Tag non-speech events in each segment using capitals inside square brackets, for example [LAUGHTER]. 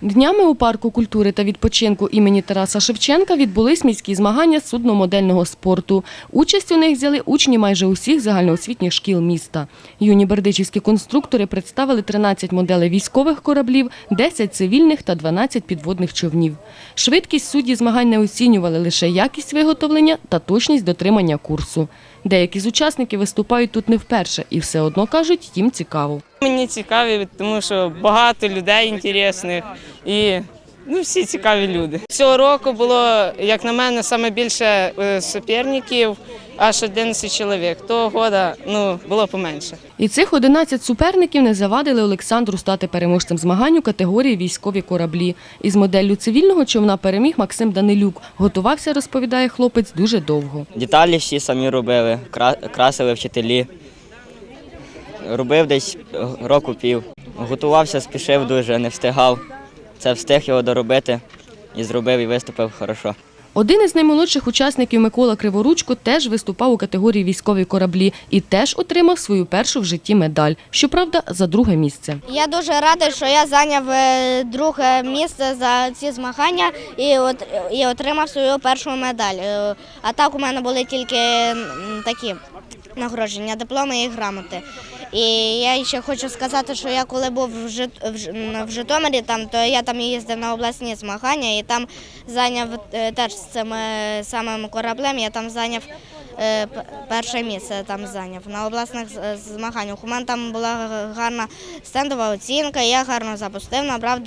Днями у парку культури та відпочинку імені Тараса Шевченка відбулись міські змагання судномодельного спорту. Участь у них взяли учні майже усіх загальноосвітніх шкіл міста. Юні бердичівські конструктори представили 13 моделей військових кораблів, 10 цивільних та 12 підводних човнів. Швидкість судді змагань не оцінювали лише якість виготовлення та точність дотримання курсу. Деякі з учасників виступають тут не вперше і все одно кажуть, їм цікаво. Мені цікаві, тому що багато людей інтересних і ну, всі цікаві люди. Цього року було, як на мене, саме більше е, суперників, аж 11 чоловік. Того года ну, було поменше. І цих 11 суперників не завадили Олександру стати переможцем змагань у категорії військові кораблі. Із моделлю цивільного човна переміг Максим Данилюк. Готувався, розповідає хлопець, дуже довго. Деталі всі самі робили, красили вчителі. Робив десь е, року пів. Готувався, спішив дуже, не встигав. Це встиг його доробити і зробив і виступив хорошо. Один із наймолодших учасників Микола Криворучко теж виступав у категорії військові кораблі і теж отримав свою першу в житті медаль. Щоправда, за друге місце. Я дуже радий, що я зайняв е, друге місце за ці змагання і, от, і отримав свою першу медаль. Е, А так у мене були тільки такі нагородження, дипломи і грамоти. І я ще хочу сказати, що я коли був в, Житомирі, там, то я там їздив на обласні змагання і там зайняв е, теж з цим самим кораблем, я там зайняв е, перше місце там зайняв на обласних змаганнях. У мене там була гарна стендова оцінка, я гарно запустив, набрав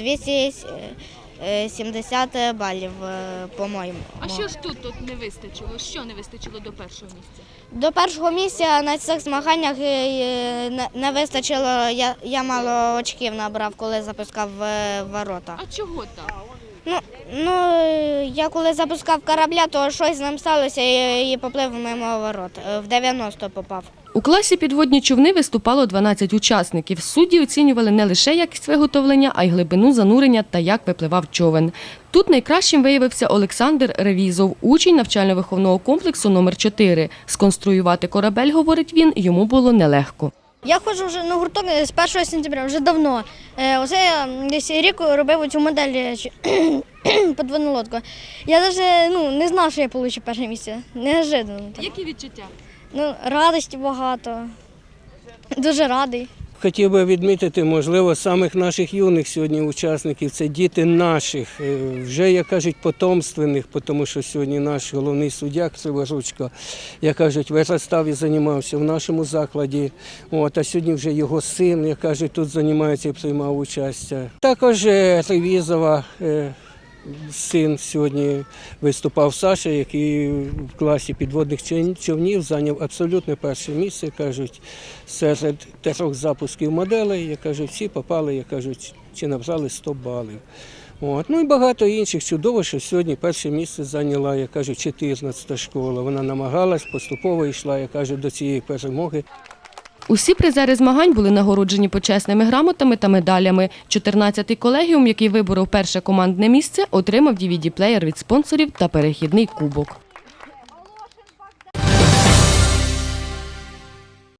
270 балів, е, по-моєму. А що ж тут, тут не вистачило? Що не вистачило до першого місця? До першого місця на цих змаганнях е, е, не- вистачило, я, я мало очків набрав, коли запускав е, ворота. А чого так? Ну, ну, е, я коли запускав корабля, то щось з ним сталося і, і поплив мимо ворот. Е, В 90 попав. У класі підводні човни виступало 12 учасників. Судді оцінювали не лише якість виготовлення, а й глибину занурення та як випливав човен. Тут найкращим виявився Олександр Ревізов, учень навчально-виховного комплексу номер 4 Сконструювати корабель, говорить він, йому було нелегко. Я ходжу вже на гурток з 1 сентября, вже давно. Е, Оце я десь рік робив цю модель е, [CLEARS THROAT] подводну лодку. Я навіть ну, не знав, що я получу перше місце. Неожиданно. так. Які відчуття? Ну, радості багато. Дуже радий. Хотів би відмітити, можливо, самих наших юних сьогодні учасників. Це діти наших, е, вже, як кажуть, потомственних, тому що сьогодні наш головний суддя Криворучко, як кажуть, виростав і займався в нашому закладі. От, а сьогодні вже його син, як кажуть, тут займається і приймав участь. Також е, Ревізова. Син сьогодні виступав Саша, який в класі підводних човнів зайняв абсолютно перше місце. Кажуть, серед трьох запусків моделей, я кажу, всі попали, я кажуть, чи набрали 100 балів. От. Ну і багато інших. Чудово, що сьогодні перше місце зайняла, я кажу, 14 школа. Вона намагалась, поступово йшла, я кажу, до цієї перемоги. Усі призери змагань були нагороджені почесними грамотами та медалями. 14-й колегіум, який виборов перше командне місце, отримав DVD-плеєр від спонсорів та перехідний кубок.